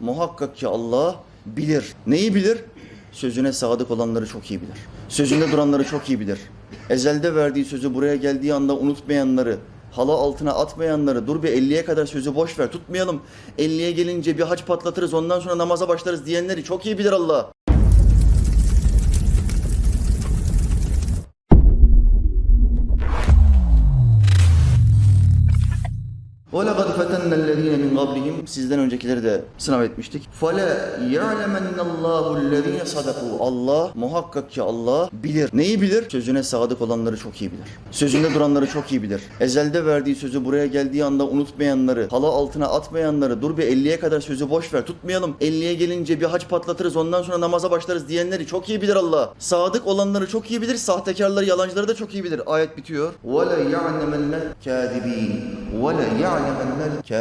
muhakkak ki Allah bilir. Neyi bilir? Sözüne sadık olanları çok iyi bilir. Sözünde duranları çok iyi bilir. Ezelde verdiği sözü buraya geldiği anda unutmayanları, hala altına atmayanları, dur bir 50'ye kadar sözü boş ver tutmayalım. 50'ye gelince bir haç patlatırız ondan sonra namaza başlarız diyenleri çok iyi bilir Allah. وَلَقَدْ فَتَنَّ الَّذ۪ينَ مِنْ قَبْلِهِمْ Sizden öncekileri de sınav etmiştik. فَلَا يَعْلَمَنَّ اللّٰهُ الَّذ۪ينَ صَدَقُوا Allah, muhakkak ki Allah bilir. Neyi bilir? Sözüne sadık olanları çok iyi bilir. Sözünde duranları çok iyi bilir. Ezelde verdiği sözü buraya geldiği anda unutmayanları, hala altına atmayanları, dur bir 50'ye kadar sözü boş ver tutmayalım. 50'ye gelince bir haç patlatırız ondan sonra namaza başlarız diyenleri çok iyi bilir Allah. Sadık olanları çok iyi bilir, sahtekarları, yalancıları da çok iyi bilir. Ayet bitiyor. وَلَا يَعْلَمَنَّ الْكَاذِب۪ينَ وَلَا يَعْلَمَنَّ الْكَاذِب۪ينَ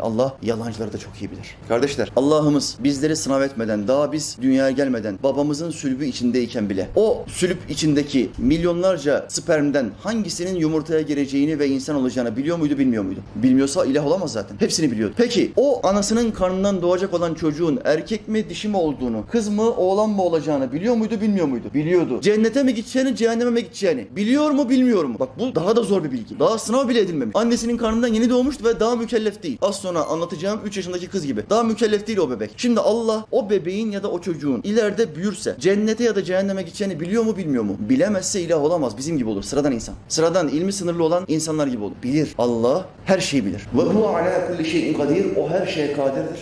Allah yalancıları da çok iyi bilir. Kardeşler Allah'ımız bizleri sınav etmeden, daha biz dünyaya gelmeden, babamızın sülbü içindeyken bile o sülüp içindeki milyonlarca spermden hangisinin yumurtaya gireceğini ve insan olacağını biliyor muydu, bilmiyor muydu? Bilmiyorsa ilah olamaz zaten. Hepsini biliyordu. Peki o anasının karnından doğacak olan çocuğun erkek mi, dişi mi olduğunu, kız mı, oğlan mı olacağını biliyor muydu, bilmiyor muydu? Biliyordu. Cennete mi gideceğini, cehenneme mi gideceğini biliyor mu, bilmiyor mu? Bak bu daha da zor bir bilgi. Daha sınav bile edilmemiş. Annesinin karnından yeni doğmuştu ve daha mükellef değil. Az sonra anlatacağım 3 yaşındaki kız gibi. Daha mükellef değil o bebek. Şimdi Allah o bebeğin ya da o çocuğun ileride büyürse cennete ya da cehenneme gideceğini biliyor mu bilmiyor mu? Bilemezse ilah olamaz. Bizim gibi olur. Sıradan insan. Sıradan ilmi sınırlı olan insanlar gibi olur. Bilir. Allah her şeyi bilir. Ve hu ala kulli şeyin kadir. O her şeye kadirdir.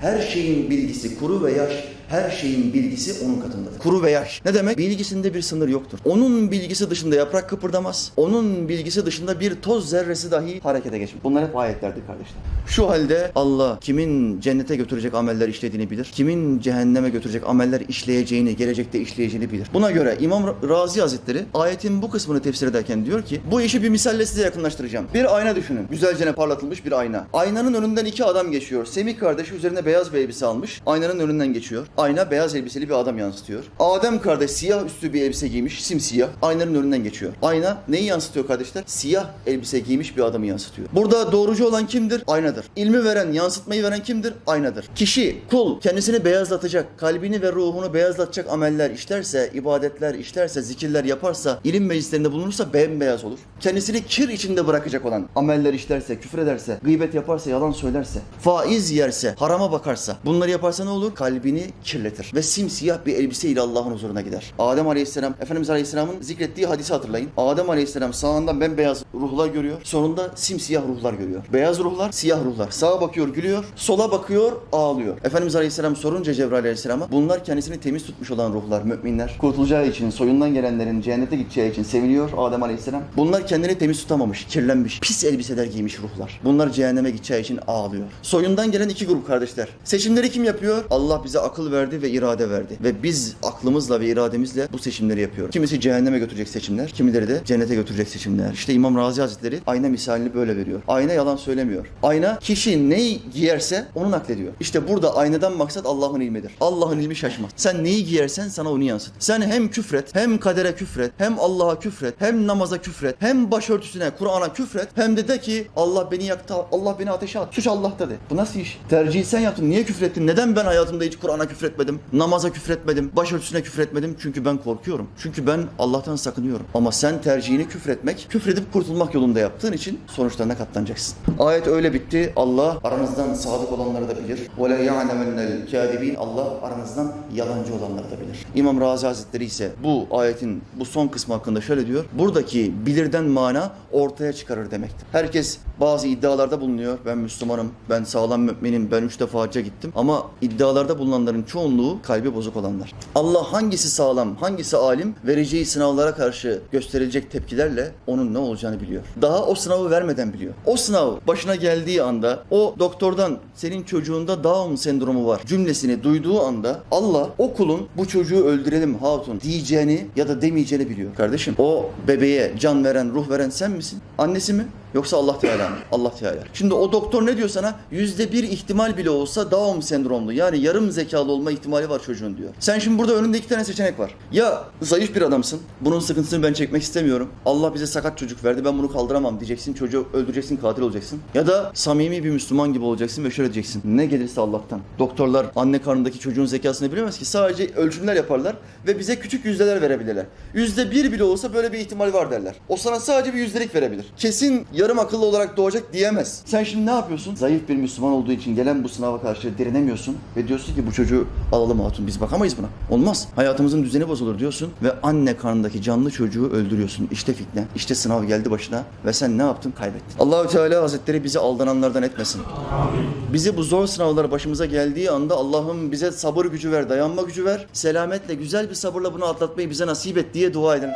Her şeyin bilgisi kuru ve yaş, her şeyin bilgisi onun katındadır. Kuru ve yaş. Ne demek? Bilgisinde bir sınır yoktur. Onun bilgisi dışında yaprak kıpırdamaz. Onun bilgisi dışında bir toz zerresi dahi harekete geçmez. Bunlar hep ayetlerdir kardeşler. Şu halde Allah kimin cennete götürecek ameller işlediğini bilir. Kimin cehenneme götürecek ameller işleyeceğini, gelecekte işleyeceğini bilir. Buna göre İmam Razi Hazretleri ayetin bu kısmını tefsir ederken diyor ki bu işi bir misalle size yakınlaştıracağım. Bir ayna düşünün. Güzelce parlatılmış bir ayna. Aynanın önünden iki adam geçiyor. Semih kardeşi üzerine beyaz bir elbise almış. Aynanın önünden geçiyor. Ayna beyaz elbiseli bir adam yansıtıyor. Adem kardeş siyah üstü bir elbise giymiş. Simsiyah. Aynanın önünden geçiyor. Ayna neyi yansıtıyor kardeşler? Siyah elbise giymiş bir adamı yansıtıyor. Burada doğrucu olan kimdir? Aynadır. İlmi veren, yansıtmayı veren kimdir? Aynadır. Kişi, kul kendisini beyazlatacak, kalbini ve ruhunu beyazlatacak ameller işlerse, ibadetler işlerse, zikirler yaparsa, ilim meclislerinde bulunursa bembeyaz olur. Kendisini kir içinde bırakacak olan ameller işlerse, küfrederse, gıybet yaparsa, yalan söylerse, faiz yerse, harama bakarsa, bunları yaparsa ne olur? Kalbini kirletir ve simsiyah bir elbise ile Allah'ın huzuruna gider. Adem Aleyhisselam, Efendimiz Aleyhisselam'ın zikrettiği hadisi hatırlayın. Adem Aleyhisselam sağından bembeyaz ruhlar görüyor, sonunda simsiyah ruhlar görüyor. Beyaz ruhlar, siyah ruhlar. Sağa bakıyor gülüyor, sola bakıyor ağlıyor. Efendimiz Aleyhisselam sorunca Cebrail Aleyhisselam'a bunlar kendisini temiz tutmuş olan ruhlar, müminler. Kurtulacağı için, soyundan gelenlerin cennete gideceği için seviniyor Adem Aleyhisselam. Bunlar kendini temiz tutamamış, kirlenmiş, pis elbiseler giymiş ruhlar. Bunlar cehenneme gideceği için ağlıyor. Soyundan gelen iki grup kardeşler. Seçimleri kim yapıyor? Allah bize akıl verdi ve irade verdi. Ve biz aklımızla ve irademizle bu seçimleri yapıyoruz. Kimisi cehenneme götürecek seçimler, kimileri de cennete götürecek seçimler. İşte İmam Razi Hazretleri ayna misalini böyle veriyor. Ayna yalan söylemiyor. Ayna kişi neyi giyerse onu naklediyor. İşte burada aynadan maksat Allah'ın ilmidir. Allah'ın ilmi şaşmaz. Sen neyi giyersen sana onu yansıt. Sen hem küfret, hem kadere küfret, hem Allah'a küfret, hem namaza küfret, hem başörtüsüne, Kur'an'a küfret, hem de de ki Allah beni yaktı, Allah beni ateşe at. Suç Allah'ta de. Bu nasıl iş? Tercihi sen yaptın. Niye küfrettin? Neden ben hayatımda hiç Kur'an'a küfretmedim? Namaza küfretmedim, başörtüsüne küfretmedim. Çünkü ben korkuyorum. Çünkü ben Allah'tan sakınıyorum. Ama sen tercihini küfretmek, küfredip kurtulmak yolunda yaptığın için sonuçlarına katlanacaksın. Ayet öyle bitti. Allah aranızdan sadık olanları da bilir. وَلَا يَعْلَمَنَّ الْكَاذِبِينَ Allah aranızdan yalancı olanları da bilir. İmam Razi Hazretleri ise bu ayetin bu son kısmı hakkında şöyle diyor. Buradaki bilirden mana ortaya çıkarır demektir. Herkes bazı iddialarda bulunuyor. Ben Müslümanım, ben sağlam müminim, ben üç defa hacca gittim. Ama iddialarda bulunanların çoğunluğu kalbi bozuk olanlar. Allah hangisi sağlam, hangisi alim vereceği sınavlara karşı gösterilecek tepkilerle onun ne olacağını biliyor. Daha o sınavı vermeden biliyor. O sınav başına geldiği anda o doktordan senin çocuğunda Down sendromu var cümlesini duyduğu anda Allah o kulun bu çocuğu öldürelim hatun diyeceğini ya da demeyeceğini biliyor. Kardeşim o bebeğe can veren, ruh veren sen misin? Annesi mi? Yoksa Allah Teala mı? Allah Teala. Şimdi o doktor ne diyor sana? Yüzde bir ihtimal bile olsa Down sendromlu. Yani yarım zekalı olma ihtimali var çocuğun diyor. Sen şimdi burada önünde iki tane seçenek var. Ya zayıf bir adamsın. Bunun sıkıntısını ben çekmek istemiyorum. Allah bize sakat çocuk verdi. Ben bunu kaldıramam diyeceksin. Çocuğu öldüreceksin, katil olacaksın. Ya da samimi bir Müslüman gibi olacaksın ve şöyle diyeceksin. Ne gelirse Allah'tan. Doktorlar anne karnındaki çocuğun zekasını bilemez ki. Sadece ölçümler yaparlar ve bize küçük yüzdeler verebilirler. Yüzde bir bile olsa böyle bir ihtimal var derler. O sana sadece bir yüzdelik verebilir. Kesin yarım akıllı olarak doğacak diyemez. Sen şimdi ne yapıyorsun? Zayıf bir Müslüman olduğu için gelen bu sınava karşı direnemiyorsun ve diyorsun ki bu çocuğu alalım hatun biz bakamayız buna. Olmaz. Hayatımızın düzeni bozulur diyorsun ve anne karnındaki canlı çocuğu öldürüyorsun. İşte fitne, işte sınav geldi başına ve sen ne yaptın? Kaybettin. Allahü Teala Hazretleri bizi aldananlardan etmesin. Bizi bu zor sınavlar başımıza geldiği anda Allah'ım bize sabır gücü ver, dayanma gücü ver. Selametle, güzel bir sabırla bunu atlatmayı bize nasip et diye dua edin.